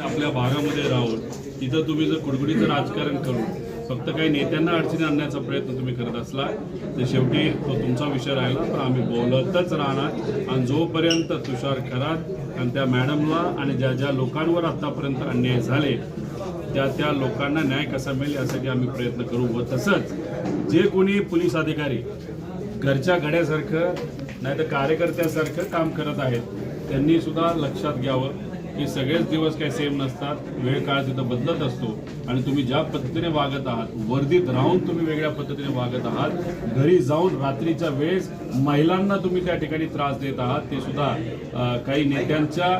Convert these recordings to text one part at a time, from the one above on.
आपल्या भागामध्ये राहून तिथं तुम्ही जर कुडकुडीचं राजकारण करून फक्त काही नेत्यांना अडचणी आणण्याचा प्रयत्न तुम्ही करत असला तर शेवटी तो तुमचा विषय राहिला तर आम्ही बोलतच राहणार. आणि जोपर्यंत तुषार खरात आणि त्या मॅडमला आणि ज्या ज्या लोकांवर आत्तापर्यंत अन्याय झाले त्या त्या लोकांना न्याय कसा मिळेल यासाठी आम्ही प्रयत्न करू व तसंच जे कोणी पोलीस अधिकारी घरच्या घड्यासारखं नाही तर कार्यकर्त्यासारखं काम करत आहेत त्यांनी सुद्धा लक्षात घ्यावं. की सगळेच दिवस काही सेम नसतात वेळ काळ तिथं बदलत असतो आणि तुम्ही ज्या पद्धतीने वागत आहात वर्दीत राहून तुम्ही वेगळ्या पद्धतीने वागत आहात घरी जाऊन रात्रीच्या वेळेस महिलांना तुम्ही त्या ठिकाणी त्रास देत आहात ते सुद्धा काही नेत्यांच्या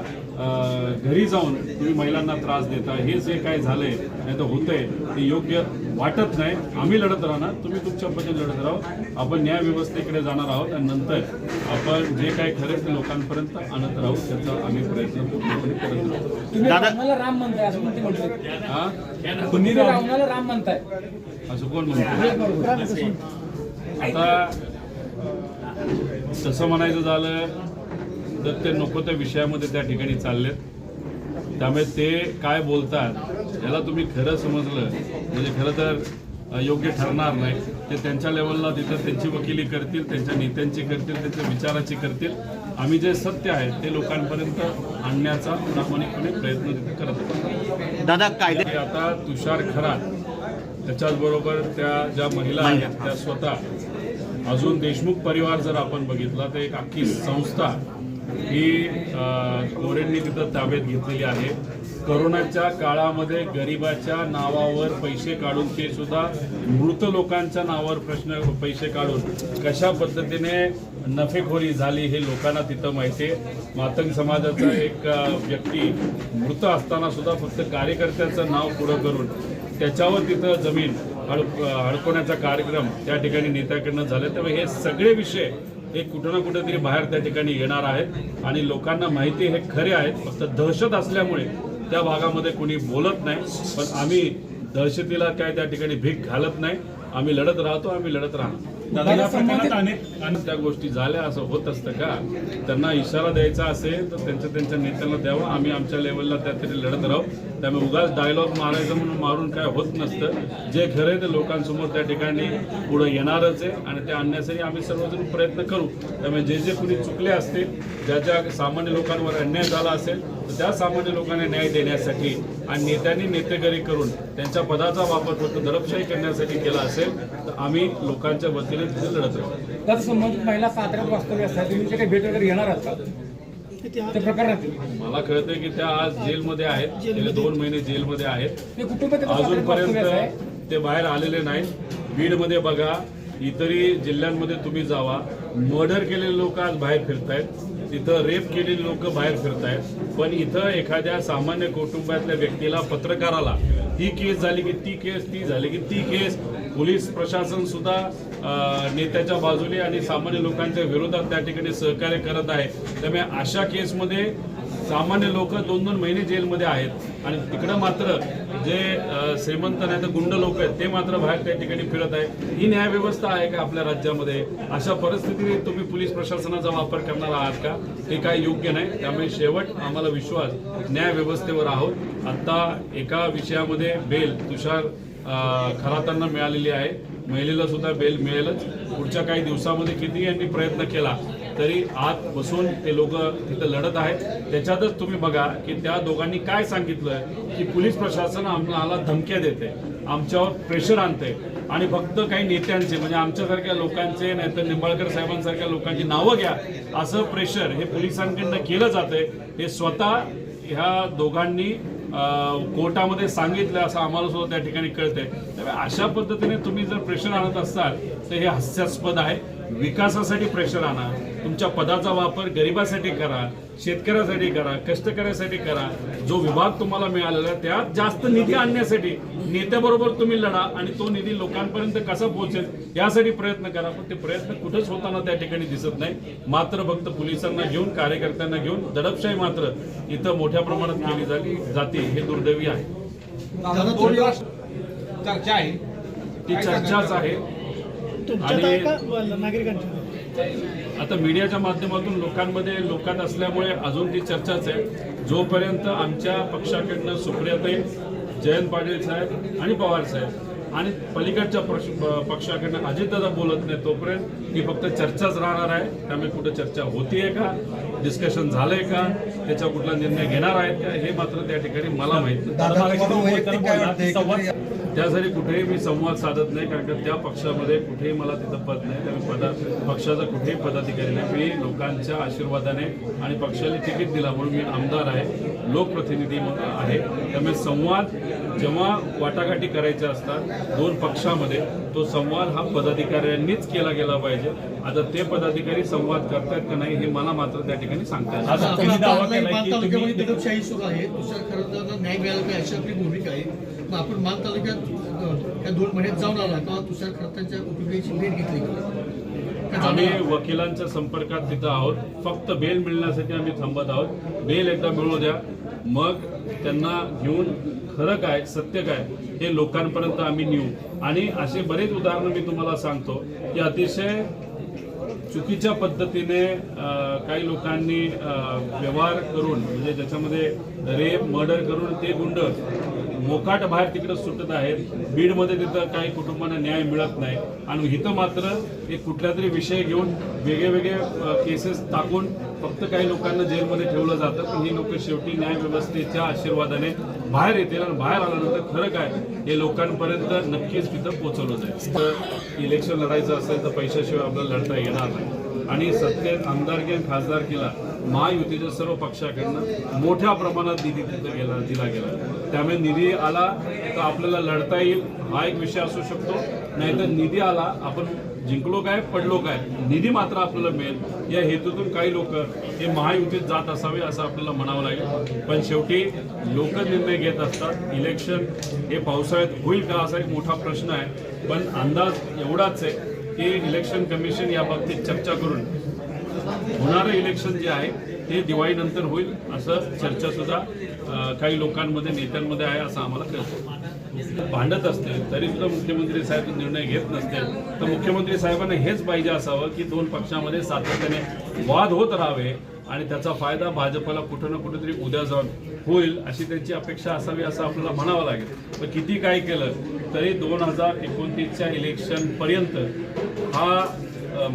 घरी जाऊन तुम्ही महिलांना त्रास देता हे जे काय झालंय नाही तर होतंय ते योग्य वाटत नाही. आम्ही लढत राहणार. तुम्ही तुमच्या पद्धतीने लढत राहू. आपण न्याय व्यवस्थेकडे जाणार आहोत आणि नंतर आपण जे काय खरं ते लोकांपर्यंत आणत राहू त्याचा आम्ही प्रयत्न पूर्णपणे करत राहू. राम म्हणताय असं हा? रावणाला राम म्हणताय. असं कोण म्हणतो आता तसं म्हणायचं झालं तर ते नको त्या विषयामध्ये त्या ठिकाणी चाललेत. त्यामुळे ते काय बोलतात याला तुम्ही खरं समजलं. म्हणजे खरं तर योग्य ठरणार नाही. ते त्यांच्या लेवलला तिथं त्यांची वकिली करतील त्यांच्या नेत्यांची करतील त्यांच्या विचाराची करतील. आम्ही जे सत्य आहे ते लोकांपर्यंत आणण्याचा प्रामाणिकपणे प्रयत्न तिथे करत आहोत. दादा कायदे आता तुषार खरात त्याच्याचबरोबर त्या ज्या महिला आहेत त्या स्वतः. अजून देशमुख परिवार जर आपण बघितला तर एक अख्खी संस्था ही अं, कोरेंनी तिथं ताब्यात घेतलेली आहे. करोनाच्या काळामध्ये गरिबाच्या नावावर पैसे काढून ते सुद्धा मृत लोकांच्या नावावर प्रश्न पैसे काढून कशा पद्धतीने नफेखोरी झाली हे लोकांना तिथं माहिती आहे. मातंग समाजाचा एक व्यक्ती मृत असताना सुद्धा फक्त कार्यकर्त्याचं नाव पुढं करून त्याच्यावर तिथं जमीन हडप हडकवण्याचा कार्यक्रम त्या ठिकाणी नेत्याकडनं झाला. त्यामुळे हे सगळे विषय हे कुठं ना कुठेतरी बाहेर त्या ठिकाणी येणार आहेत. आणि लोकांना माहिती हे खरे आहेत. फक्त दहशत असल्यामुळे त्या भागामध्ये कोणी बोलत नाही. पण आम्ही दहशतीला काय त्या ठिकाणी भीक घालत नाही. आम्ही लढत राहतो आम्ही लढत राहणार. त्या गोष्टी झाल्या असं होत असतं का? त्यांना इशारा द्यायचा असेल तर त्यांच्या त्यांच्या नेत्यांना द्यावं. आम्ही आमच्या लेवलला त्यातरी लढत राहू. त्यामुळे उगाच डायलॉग मारायचं म्हणून मारून काय होत नसतं. जे खरं आहे ते लोकांसमोर त्या ठिकाणी पुढे येणारच आहे आणि ते आणण्यासाठी आम्ही सर्वजण प्रयत्न करू. त्यामुळे जे जे कुणी चुकले असतील ज्या ज्या सामान्य लोकांवर अन्याय झाला असेल तर त्या सामान्य लोकांना न्याय देण्यासाठी आणि नेत्यांनी नेतेगरी करून त्यांच्या पदाचा वापर फक्त दडपशाही करण्यासाठी केला असेल तर आम्ही लोकांच्या वतीने तिथे लढत राहू. दादा संबंधित महिला साताऱ्यात वास्तव्य असतात तुम्ही काही भेट वगैरे त्या प्रकरणात मला कळतंय की त्या आज जेलमध्ये आहेत गेले दोन महिने जेलमध्ये आहेत. अजूनपर्यंत ते बाहेर आलेले नाहीत. बीडमध्ये बघा इतरही जिल्ह्यांमध्ये तुम्ही जावा. मर्डर केलेले लोक आज बाहेर फिरतायत. तिथं रेप केलेली लोक बाहेर फिरतायत. पण इथं एखाद्या सामान्य कुटुंबातल्या व्यक्तीला पत्रकाराला ही केस झाली की ती केस ती झाली की ती केस. पोलीस प्रशासन सुद्धा नेत्याच्या बाजूने आणि सामान्य लोकांच्या विरोधात त्या ठिकाणी सहकार्य करत आहे. त्यामुळे अशा केसमध्ये सामान्य लोक दोन दोन महिने जेलमध्ये आहेत. आणि तिकडं मात्र जे श्रीमंत नाही तर गुंड लोक आहेत ते मात्र बाहेर त्या ठिकाणी फिरत आहे ही न्यायव्यवस्था आहे का आपल्या राज्यामध्ये? अशा परिस्थितीने तुम्ही पोलीस प्रशासनाचा वापर करणार आहात का? हे काय योग्य नाही. त्यामुळे शेवट आम्हाला विश्वास न्यायव्यवस्थेवर आहोत. आता एका विषयामध्ये बेल तुषार खरातांना मिळालेली आहे. महिलेला सुद्धा बेल मिळेलच. पुढच्या काही दिवसामध्ये किती यांनी प्रयत्न केला तरी आत बसून ते लोक तिथं लढत आहेत. त्याच्यातच तुम्ही बघा की त्या दोघांनी काय सांगितलं की पोलीस प्रशासन आम्हाला धमक्या देते आमच्यावर प्रेशर आणते आणि फक्त काही नेत्यांचे म्हणजे आमच्यासारख्या लोकांचे नाहीतर निंबाळकर साहेबांसारख्या लोकांची नावं घ्या. असं प्रेशर हे पोलिसांकडनं केलं जाते हे स्वतः ह्या दोघांनी कोर्टामध्ये सांगितलं असं आम्हाला सुद्धा त्या ठिकाणी कळतंय. त्यामुळे अशा पद्धतीने तुम्ही जर प्रेशर आणत असाल तर हे हास्यास्पद आहे. विकासासाठी प्रेशर आणा. तुमच्या पदाचा वापर गरिबासाठी करा शेतकऱ्यासाठी करा कष्टकऱ्यासाठी करा. जो विभाग तुम्हाला मिळालेला आहे त्यात जास्त निधी आणण्यासाठी नेत्याबरोबर तुम्ही लढा आणि तो निधी लोकांपर्यंत कसा पोहोचेल यासाठी प्रयत्न करा. पण ते प्रयत्न कुठंच होताना त्या ठिकाणी दिसत नाही. मात्र फक्त पोलिसांना घेऊन कार्यकर्त्यांना घेऊन दडपशाही मात्र इथं मोठ्या प्रमाणात केली जाती जाते हे दुर्दैवी आहे. चर्चाच आहे. नागरिकांच्या आता मीडियाच्या माध्यमातून लोकांमध्ये लोकात असल्यामुळे अजून ती चर्चाच आहे. जोपर्यंत आमच्या पक्षाकडनं सुप्रियाताई जयंत पाटील साहेब आणि पवार साहेब आणि पलीकडच्या पक्षाकडनं अजितदादा बोलत नाही तोपर्यंत ही फक्त चर्चाच राहणार आहे. त्यामुळे कुठं चर्चा होतीये का? डिस्कशन झालंय का? त्याचा कुठला निर्णय घेणार आहेत का? हे मात्र त्या ठिकाणी मला माहीत त्यासाठी कुठेही मी संवाद साधत नाही कारण का त्या पक्षामध्ये कुठेही मला तिथं पद नाही. त्यामुळे पदा पक्षाचा कुठेही पदाधिकारी नाही. मी लोकांच्या आशीर्वादाने आणि पक्षाने तिकीट दिला म्हणून मी आमदार आहे लोकप्रतिनिधी म्हणून आहे. त्यामुळे संवाद जेव्हा वाटाघाटी करायच्या असतात दोन पक्षामध्ये तो संवाद हा पदाधिकाऱ्यांनीच केला गेला पाहिजे. आता ते पदाधिकारी संवाद करतायत का नाही हे मला मात्र त्या ठिकाणी सांगता येत नाही. आज आपण तुम्ही दावा पाच केलाय की तालुक्यामध्ये तुम्ही दडपशाही सुरू आहे तुषार खरं न्याय मिळाला अशी आपली भूमिका आहे. मग आपण माल तालुक्यात या दोन महिन्यात जाऊन आला तेव्हा तुषार खरतांच्या कुटुंबियाची भेट घेतली. आम्ही? वकिलांच्या संपर्कात तिथं आहोत. फक्त बेल मिळण्यासाठी आम्ही थांबत आहोत. बेल एकदा मिळू द्या. मग त्यांना घेऊन खरं काय सत्य काय हे लोकांपर्यंत आम्ही नेऊ. आणि असे बरेच उदाहरणं मी तुम्हाला सांगतो की अतिशय चुकीच्या पद्धतीने काही लोकांनी व्यवहार करून म्हणजे ज्याच्यामध्ये रेप मर्डर करून ते गुंड मोकाट बाहेर तिकडे सुटत आहेत. बीडमध्ये तिथं काही कुटुंबांना न्याय मिळत नाही. आणि इथं मात्र एक कुठल्या तरी विषय घेऊन वेगळे वेगळे केसेस टाकून फक्त काही लोकांना जेलमध्ये ठेवलं जातं. पण ही लोक शेवटी न्याय व्यवस्थेच्या आशीर्वादाने बाहेर येतील आणि बाहेर आल्यानंतर खरं काय हे लोकांपर्यंत नक्कीच तिथं पोहोचवलं जाईल. इलेक्शन लढायचं असेल तर पैशाशिवाय आपल्याला लढता येणार नाही. आणि सत्य आमदारकी आणि खासदारकीला महायुतीच्या सर्व पक्षाकडनं मोठ्या प्रमाणात निधी तिथं गेला दिला गेला. त्यामुळे निधी आला तर आपल्याला लढता येईल हा एक विषय असू शकतो. नाहीतर निधी आला आपण जिंकलो काय पडलो काय निधी मात्र आपल्याला मिळेल. या हेतूतून काही लोक हे महायुतीत जात असावे असं आपल्याला म्हणावं लागेल. पण शेवटी लोक निर्णय घेत असतात. इलेक्शन हे पावसाळ्यात होईल का असा एक मोठा प्रश्न आहे. पण अंदाज एवढाच आहे की इलेक्शन कमिशन या बाबतीत चर्चा करून होणारं इलेक्शन जे आहे ते दिवाळीनंतर होईल असं चर्चा सुद्धा काही लोकांमध्ये नेत्यांमध्ये आहे असं आम्हाला कळतं. भांडत असते. तरी सुद्धा मुख्यमंत्री साहेब निर्णय घेत नसते तर मुख्यमंत्री साहेबांना हेच पाहिजे असावं की दोन पक्षामध्ये सातत्याने वाद होत राहावे आणि त्याचा फायदा भाजपला कुठं ना कुठेतरी उद्या जाऊन होईल अशी त्यांची अपेक्षा असावी असं आपल्याला म्हणावं लागेल. पण किती काय केलं तरी दोन हजार एकोणतीसच्या इलेक्शनपर्यंत हा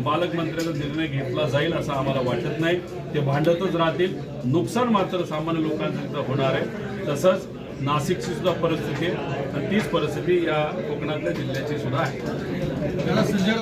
पालकमंत्र्याचा निर्णय घेतला जाईल असं आम्हाला वाटत नाही. ते भांडतच राहतील. नुकसान मात्र सामान्य लोकांचं तिथं होणार आहे. तसंच नाशिकची सुद्धा परिस्थिती आहे. आणि तीच परिस्थिती या कोकणातल्या जिल्ह्याची सुद्धा आहे.